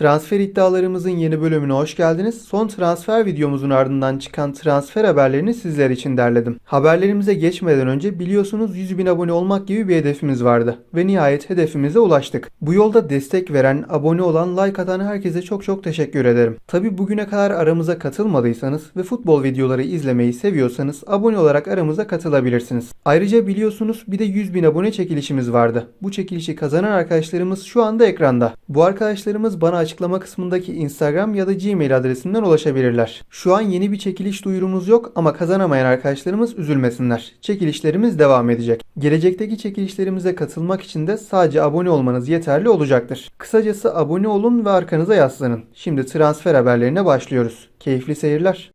Transfer iddialarımızın yeni bölümüne hoş geldiniz. Son transfer videomuzun ardından çıkan transfer haberlerini sizler için derledim. Haberlerimize geçmeden önce biliyorsunuz 100 bin abone olmak gibi bir hedefimiz vardı. Ve nihayet hedefimize ulaştık. Bu yolda destek veren, abone olan, like atan herkese çok çok teşekkür ederim. Tabi bugüne kadar aramıza katılmadıysanız ve futbol videoları izlemeyi seviyorsanız abone olarak aramıza katılabilirsiniz. Ayrıca biliyorsunuz bir de 100 bin abone çekilişimiz vardı. Bu çekilişi kazanan arkadaşlarımız şu anda ekranda. Bu arkadaşlarımız bana açıklama kısmındaki Instagram ya da Gmail adresinden ulaşabilirler. Şu an yeni bir çekiliş duyurumuz yok ama kazanamayan arkadaşlarımız üzülmesinler. Çekilişlerimiz devam edecek. Gelecekteki çekilişlerimize katılmak için de sadece abone olmanız yeterli olacaktır. Kısacası abone olun ve arkanıza yaslanın. Şimdi transfer haberlerine başlıyoruz. Keyifli seyirler.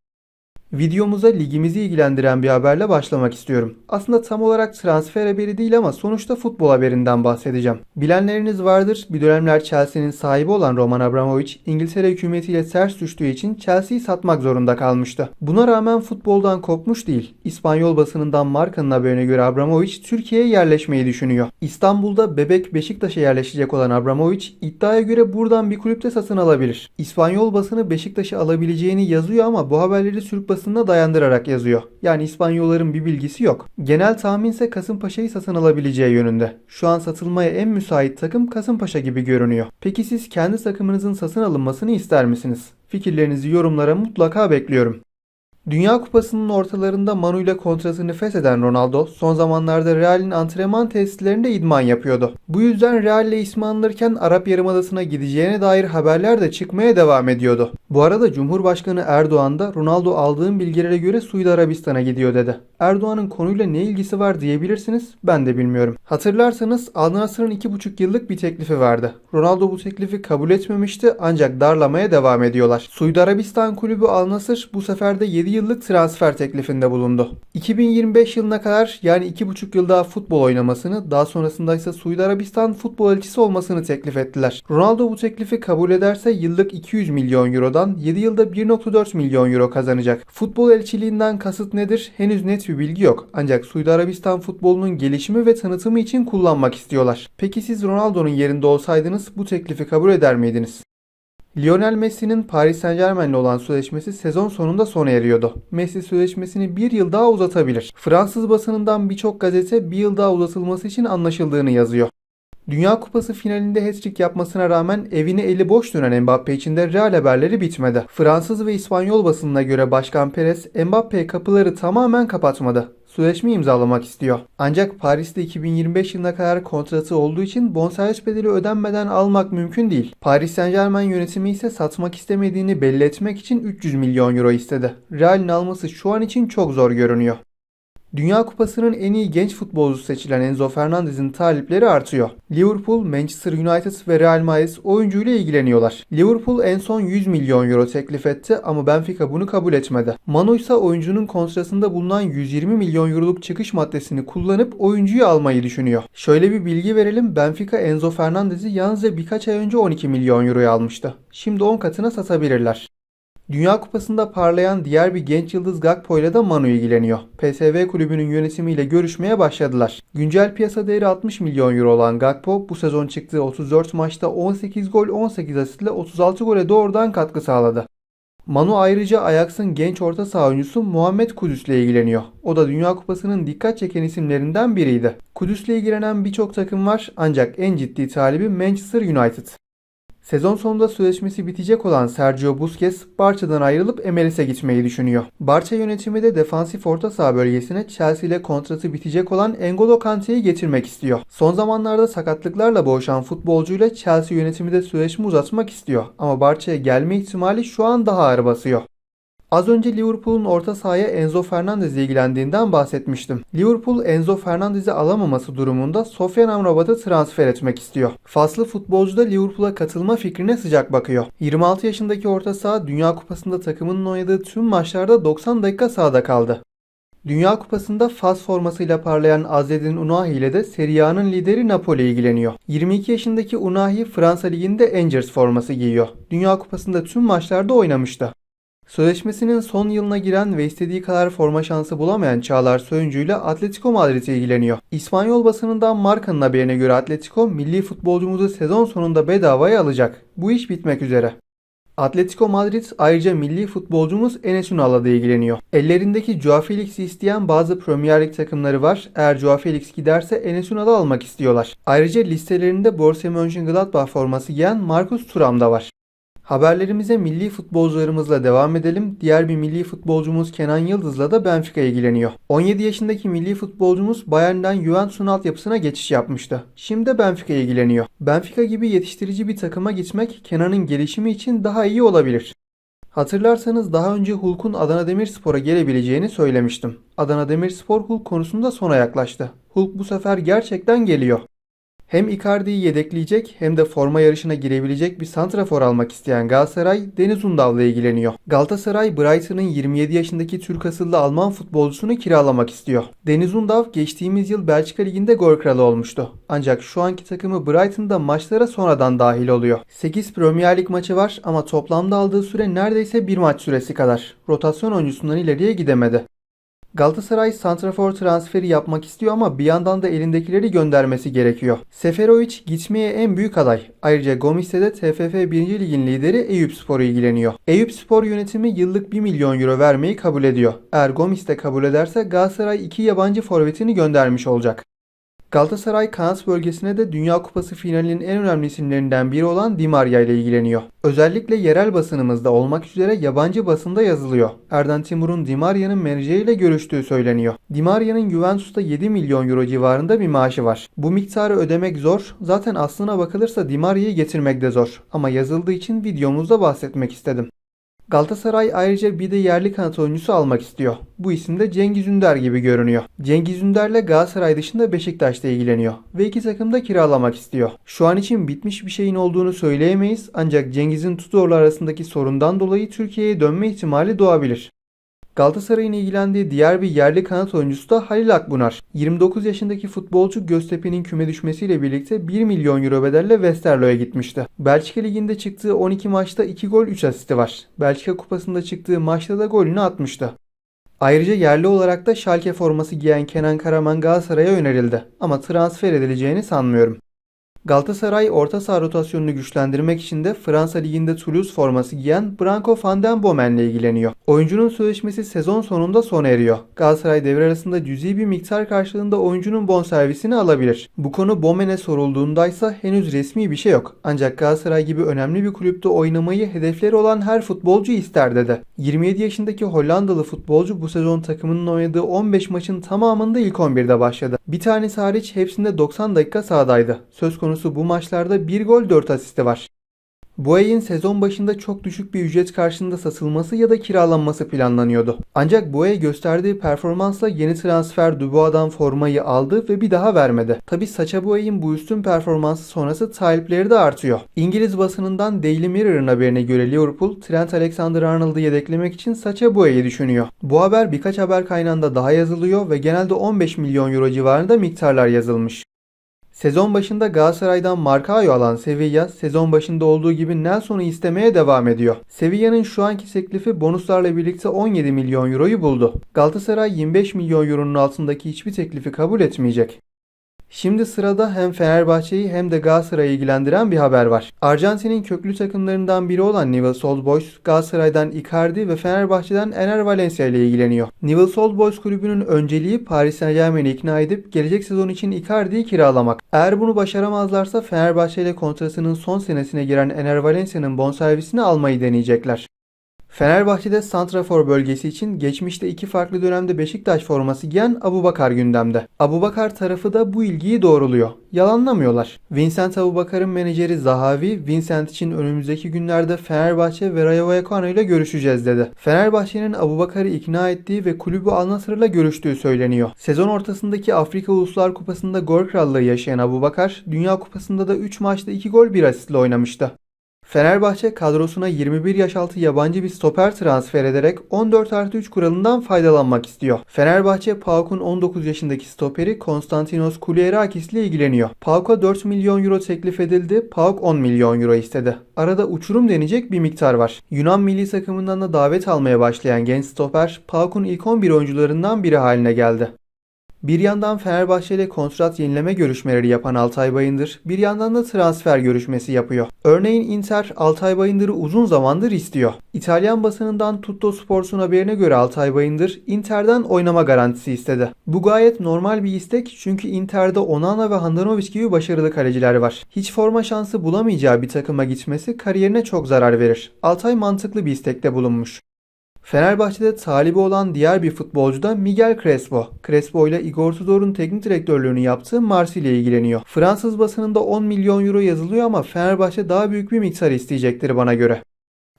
Videomuza ligimizi ilgilendiren bir haberle başlamak istiyorum. Aslında tam olarak transfer haberi değil ama sonuçta futbol haberinden bahsedeceğim. Bilenleriniz vardır bir dönemler Chelsea'nin sahibi olan Roman Abramovich İngiltere hükümetiyle ters düştüğü için Chelsea'yi satmak zorunda kalmıştı. Buna rağmen futboldan kopmuş değil. İspanyol basınından Marka'nın haberine göre Abramovich Türkiye'ye yerleşmeyi düşünüyor. İstanbul'da bebek Beşiktaş'a yerleşecek olan Abramovich iddiaya göre buradan bir kulüpte satın alabilir. İspanyol basını Beşiktaş'ı alabileceğini yazıyor ama bu haberleri Türk basınına dayandırarak yazıyor. Yani İspanyolların bir bilgisi yok. Genel tahminse Kasımpaşa'yı satın alabileceği yönünde. Şu an satılmaya en müsait takım Kasımpaşa gibi görünüyor. Peki siz kendi takımınızın satın alınmasını ister misiniz? Fikirlerinizi yorumlara mutlaka bekliyorum. Dünya Kupası'nın ortalarında Manu ile kontratını fesheden Ronaldo son zamanlarda Real'in antrenman tesislerinde idman yapıyordu. Bu yüzden Real ile ismi anılırken Arap Yarımadası'na gideceğine dair haberler de çıkmaya devam ediyordu. Bu arada Cumhurbaşkanı Erdoğan da Ronaldo aldığım bilgilere göre Suudi Arabistan'a gidiyor dedi. Erdoğan'ın konuyla ne ilgisi var diyebilirsiniz ben de bilmiyorum. Hatırlarsanız Al Nassr'ın 2,5 yıllık bir teklifi vardı. Ronaldo bu teklifi kabul etmemişti ancak darlamaya devam ediyorlar. Suudi Arabistan kulübü Al Nassr bu sefer de 7 yıllık transfer teklifinde bulundu. 2025 yılına kadar yani 2,5 yıl daha futbol oynamasını daha sonrasında ise Suudi Arabistan futbol elçisi olmasını teklif ettiler. Ronaldo bu teklifi kabul ederse yıllık 200 milyon eurodan 7 yılda 1.4 milyon euro kazanacak. Futbol elçiliğinden kasıt nedir? Henüz net bir bilgi yok. Ancak Suudi Arabistan futbolunun gelişimi ve tanıtımı için kullanmak istiyorlar. Peki siz Ronaldo'nun yerinde olsaydınız bu teklifi kabul eder miydiniz? Lionel Messi'nin Paris Saint Germain'le olan sözleşmesi sezon sonunda sona eriyordu. Messi sözleşmesini bir yıl daha uzatabilir. Fransız basınından birçok gazete bir yıl daha uzatılması için anlaşıldığını yazıyor. Dünya Kupası finalinde hat-trick yapmasına rağmen evine eli boş dönen Mbappe için de real haberleri bitmedi. Fransız ve İspanyol basınına göre Başkan Perez Mbappe'ye kapıları tamamen kapatmadı. Sözleşme imzalamak istiyor. Ancak Paris'te 2025 yılına kadar kontratı olduğu için bonservis bedeli ödenmeden almak mümkün değil. Paris Saint Germain yönetimi ise satmak istemediğini belli etmek için 300 milyon euro istedi. Real'in alması şu an için çok zor görünüyor. Dünya Kupası'nın en iyi genç futbolcusu seçilen Enzo Fernandez'in talipleri artıyor. Liverpool, Manchester United ve Real Madrid oyuncuyla ilgileniyorlar. Liverpool en son 100 milyon euro teklif etti ama Benfica bunu kabul etmedi. Manu ise oyuncunun kontratında bulunan 120 milyon euroluk çıkış maddesini kullanıp oyuncuyu almayı düşünüyor. Şöyle bir bilgi verelim. Benfica Enzo Fernandez'i yalnızca birkaç ay önce 12 milyon euroya almıştı. Şimdi 10 katına satabilirler. Dünya Kupası'nda parlayan diğer bir genç yıldız Gakpo ile de Manu ilgileniyor. PSV kulübünün yönetimiyle görüşmeye başladılar. Güncel piyasa değeri 60 milyon euro olan Gakpo bu sezon çıktığı 34 maçta 18 gol 18 asistle 36 gole doğrudan katkı sağladı. Manu ayrıca Ajax'ın genç orta saha oyuncusu Muhammed Kudüs ile ilgileniyor. O da Dünya Kupası'nın dikkat çeken isimlerinden biriydi. Kudüs ile ilgilenen birçok takım var ancak en ciddi talibi Manchester United. Sezon sonunda sözleşmesi bitecek olan Sergio Busquets Barça'dan ayrılıp MLS'e gitmeyi düşünüyor. Barça yönetimi de defansif orta saha bölgesine Chelsea ile kontratı bitecek olan N'Golo Kante'yi getirmek istiyor. Son zamanlarda sakatlıklarla boğuşan futbolcuyla Chelsea yönetimi de sözleşme uzatmak istiyor. Ama Barça'ya gelme ihtimali şu an daha ağır basıyor. Az önce Liverpool'un orta sahaya Enzo Fernandez'le ilgilendiğinden bahsetmiştim. Liverpool Enzo Fernandez'i alamaması durumunda Sofyan Amrabat'ı transfer etmek istiyor. Faslı futbolcu da Liverpool'a katılma fikrine sıcak bakıyor. 26 yaşındaki orta saha Dünya Kupası'nda takımının oynadığı tüm maçlarda 90 dakika sahada kaldı. Dünya Kupası'nda Fas formasıyla parlayan Azzedin Unahi ile de Serie A'nın lideri Napoli ilgileniyor. 22 yaşındaki Unahi Fransa Ligi'nde Angers forması giyiyor. Dünya Kupası'nda tüm maçlarda oynamıştı. Sözleşmesinin son yılına giren ve istediği kadar forma şansı bulamayan Çağlar Söyüncü ile Atletico Madrid ilgileniyor. İspanyol basınından Marka'nın haberine göre Atletico milli futbolcumuzu sezon sonunda bedavaya alacak. Bu iş bitmek üzere. Atletico Madrid ayrıca milli futbolcumuz Enes Ünal'la da ilgileniyor. Ellerindeki Joao Felix'i isteyen bazı Premier Lig takımları var. Eğer Joao Felix giderse Enes Ünal'ı almak istiyorlar. Ayrıca listelerinde Borussia Mönchengladbach forması giyen Marcus Thuram da var. Haberlerimize milli futbolcularımızla devam edelim. Diğer bir milli futbolcumuz Kenan Yıldız'la da Benfica ilgileniyor. 17 yaşındaki milli futbolcumuz Bayern'den Juventus'un altyapısına geçiş yapmıştı. Şimdi de Benfica ilgileniyor. Benfica gibi yetiştirici bir takıma gitmek Kenan'ın gelişimi için daha iyi olabilir. Hatırlarsanız daha önce Hulk'un Adana Demirspor'a gelebileceğini söylemiştim. Adana Demirspor Hulk konusunda sona yaklaştı. Hulk bu sefer gerçekten geliyor. Hem Icardi'yi yedekleyecek hem de forma yarışına girebilecek bir santrafor almak isteyen Galatasaray Deniz Undav'la ilgileniyor. Galatasaray Brighton'ın 27 yaşındaki Türk asıllı Alman futbolcusunu kiralamak istiyor. Deniz Undav geçtiğimiz yıl Belçika Ligi'nde gol kralı olmuştu. Ancak şu anki takımı Brighton'da maçlara sonradan dahil oluyor. 8 Premier Lig maçı var ama toplamda aldığı süre neredeyse bir maç süresi kadar. Rotasyon oyuncusundan ileriye gidemedi. Galatasaray santrafor transferi yapmak istiyor ama bir yandan da elindekileri göndermesi gerekiyor. Seferovic gitmeye en büyük aday. Ayrıca Gomis'te de TFF 1. Lig'in lideri Eyüp Spor ilgileniyor. Eyüp Spor yönetimi yıllık 1 milyon euro vermeyi kabul ediyor. Eğer Gomis de kabul ederse Galatasaray iki yabancı forvetini göndermiş olacak. Galatasaray kanat bölgesine de Dünya Kupası finalinin en önemli isimlerinden biri olan Di Maria ile ilgileniyor. Özellikle yerel basınımızda olmak üzere yabancı basında yazılıyor. Erden Timur'un Di Maria'nın menajeriyle görüştüğü söyleniyor. Di Maria'nın Juventus'ta 7 milyon euro civarında bir maaşı var. Bu miktarı ödemek zor. Zaten aslına bakılırsa Di Maria'yı getirmek de zor. Ama yazıldığı için videomuzda bahsetmek istedim. Galatasaray ayrıca bir de yerli kanat oyuncusu almak istiyor. Bu isim de Cengiz Ünder gibi görünüyor. Cengiz Ünder'le Galatasaray dışında Beşiktaş'ta ilgileniyor ve iki takım da kiralamak istiyor. Şu an için bitmiş bir şeyin olduğunu söyleyemeyiz ancak Cengiz'in Tudor'la arasındaki sorundan dolayı Türkiye'ye dönme ihtimali doğabilir. Galatasaray'ın ilgilendiği diğer bir yerli kanat oyuncusu da Halil Akbunar. 29 yaşındaki futbolcu Göztepe'nin küme düşmesiyle birlikte 1 milyon euro bedelle Westerlo'ya gitmişti. Belçika Ligi'nde çıktığı 12 maçta 2 gol 3 asisti var. Belçika Kupası'nda çıktığı maçta da golünü atmıştı. Ayrıca yerli olarak da Schalke forması giyen Kenan Karaman Galatasaray'a önerildi ama transfer edileceğini sanmıyorum. Galatasaray orta saha rotasyonunu güçlendirmek için de Fransa Ligi'nde Toulouse forması giyen Branko van den Bomen ile ilgileniyor. Oyuncunun sözleşmesi sezon sonunda sona eriyor. Galatasaray devre arasında cüzi bir miktar karşılığında oyuncunun bonservisini alabilir. Bu konu Bomen'e sorulduğundaysa henüz resmi bir şey yok. Ancak Galatasaray gibi önemli bir kulüpte oynamayı hedefleri olan her futbolcu ister dedi. 27 yaşındaki Hollandalı futbolcu bu sezon takımının oynadığı 15 maçın tamamında ilk 11'de başladı. Bir tanesi hariç hepsinde 90 dakika sahadaydı. Söz konusu bu maçlarda 1 gol 4 asisti var. Buay'ın sezon başında çok düşük bir ücret karşılığında satılması ya da kiralanması planlanıyordu. Ancak Buay gösterdiği performansla yeni transfer Dubois'dan formayı aldı ve bir daha vermedi. Tabi Sacha Buay'ın bu üstün performansı sonrası talipleri de artıyor. İngiliz basınından Daily Mirror'ın haberine göre Liverpool, Trent Alexander-Arnold'u yedeklemek için Sacha Buay'ı düşünüyor. Bu haber birkaç haber kaynağında daha yazılıyor ve genelde 15 milyon euro civarında miktarlar yazılmış. Sezon başında Galatasaray'dan Marcao'yu alan Sevilla sezon başında olduğu gibi Nelson'u istemeye devam ediyor. Sevilla'nın şu anki teklifi bonuslarla birlikte 17 milyon euroyu buldu. Galatasaray 25 milyon euronun altındaki hiçbir teklifi kabul etmeyecek. Şimdi sırada hem Fenerbahçe'yi hem de Galatasaray'ı ilgilendiren bir haber var. Arjantin'in köklü takımlarından biri olan Newell's Old Boys, Galatasaray'dan Icardi ve Fenerbahçe'den Ener Valencia ile ilgileniyor. Newell's Old Boys kulübünün önceliği Paris Saint Germain'i ikna edip gelecek sezon için Icardi'yi kiralamak. Eğer bunu başaramazlarsa Fenerbahçe ile kontratının son senesine giren Ener Valencia'nın bonservisini almayı deneyecekler. Fenerbahçe'de Santrafor bölgesi için geçmişte iki farklı dönemde Beşiktaş forması giyen Abubakar gündemde. Abubakar tarafı da bu ilgiyi doğruluyor. Yalanlamıyorlar. Vincent Abubakar'ın menajeri Zahavi, Vincent için önümüzdeki günlerde Fenerbahçe ve Rayo Vallecano ile görüşeceğiz dedi. Fenerbahçe'nin Abubakar'ı ikna ettiği ve kulübü Al görüştüğü söyleniyor. Sezon ortasındaki Afrika Uluslar Kupası'nda gol krallığı yaşayan Abubakar, Dünya Kupası'nda da 3 maçta 2 gol 1 asistle oynamıştı. Fenerbahçe kadrosuna 21 yaş altı yabancı bir stoper transfer ederek 14 artı 3 kuralından faydalanmak istiyor. Fenerbahçe PAOK'un 19 yaşındaki stoperi Konstantinos Kulierakis ile ilgileniyor. PAOK'a 4 milyon euro teklif edildi, PAOK 10 milyon euro istedi. Arada uçurum denecek bir miktar var. Yunan milli takımından da davet almaya başlayan genç stoper PAOK'un ilk 11 oyuncularından biri haline geldi. Bir yandan Fenerbahçe ile kontrat yenileme görüşmeleri yapan Altay Bayındır, bir yandan da transfer görüşmesi yapıyor. Örneğin Inter Altay Bayındır'ı uzun zamandır istiyor. İtalyan basınından Tutto Sports'un haberine göre Altay Bayındır, Inter'den oynama garantisi istedi. Bu gayet normal bir istek çünkü Inter'de Onana ve Handanovic gibi başarılı kaleciler var. Hiç forma şansı bulamayacağı bir takıma gitmesi kariyerine çok zarar verir. Altay mantıklı bir istekte bulunmuş. Fenerbahçe'de talibi olan diğer bir futbolcu da Miguel Crespo. Crespo ile Igor Tudor'un teknik direktörlüğünü yaptığı Marsilya ilgileniyor. Fransız basınında 10 milyon euro yazılıyor ama Fenerbahçe daha büyük bir miktar isteyecektir bana göre.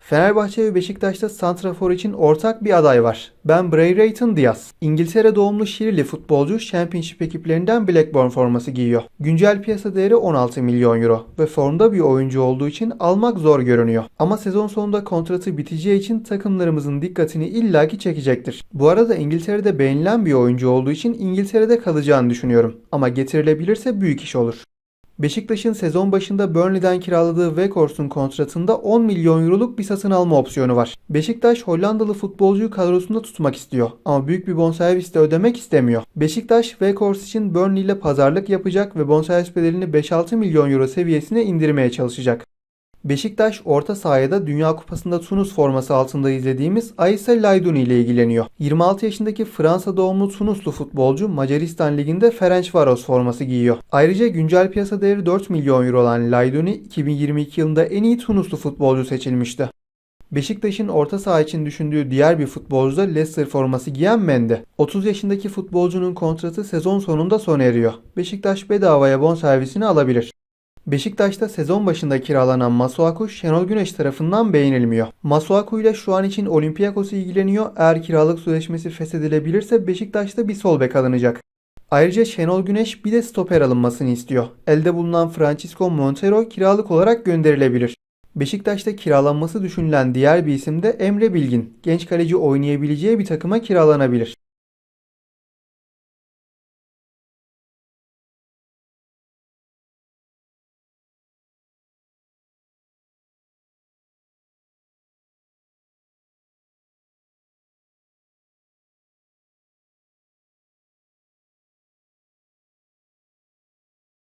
Fenerbahçe ve Beşiktaş'ta santrafor için ortak bir aday var. Ben Brayton Diaz. İngiltere doğumlu Şirili futbolcu Championship ekiplerinden Blackburn forması giyiyor. Güncel piyasa değeri 16 milyon euro ve formda bir oyuncu olduğu için almak zor görünüyor. Ama sezon sonunda kontratı biteceği için takımlarımızın dikkatini illaki çekecektir. Bu arada İngiltere'de beğenilen bir oyuncu olduğu için İngiltere'de kalacağını düşünüyorum. Ama getirilebilirse büyük iş olur. Beşiktaş'ın sezon başında Burnley'den kiraladığı Weghorst'un kontratında 10 milyon euroluk bir satın alma opsiyonu var. Beşiktaş Hollandalı futbolcuyu kadrosunda tutmak istiyor ama büyük bir bonservis de ödemek istemiyor. Beşiktaş Weghorst için Burnley ile pazarlık yapacak ve bonservis bedelini 5-6 milyon euro seviyesine indirmeye çalışacak. Beşiktaş orta sahada Dünya Kupası'nda Tunus forması altında izlediğimiz Aissa Layduni ile ilgileniyor. 26 yaşındaki Fransa doğumlu Tunuslu futbolcu Macaristan Ligi'nde Ferencvaros forması giyiyor. Ayrıca güncel piyasa değeri 4 milyon euro olan Layduni 2022 yılında en iyi Tunuslu futbolcu seçilmişti. Beşiktaş'ın orta saha için düşündüğü diğer bir futbolcu da Leicester forması giyen Mendy. 30 yaşındaki futbolcunun kontratı sezon sonunda sona eriyor. Beşiktaş bedavaya bonservisini alabilir. Beşiktaş'ta sezon başında kiralanan Masuaku Şenol Güneş tarafından beğenilmiyor. Masuaku ile şu an için Olympiakos ilgileniyor. Eğer kiralık sözleşmesi feshedilebilirse Beşiktaş'ta bir sol bek alınacak. Ayrıca Şenol Güneş bir de stoper alınmasını istiyor. Elde bulunan Francisco Montero kiralık olarak gönderilebilir. Beşiktaş'ta kiralanması düşünülen diğer bir isim de Emre Bilgin. Genç kaleci oynayabileceği bir takıma kiralanabilir.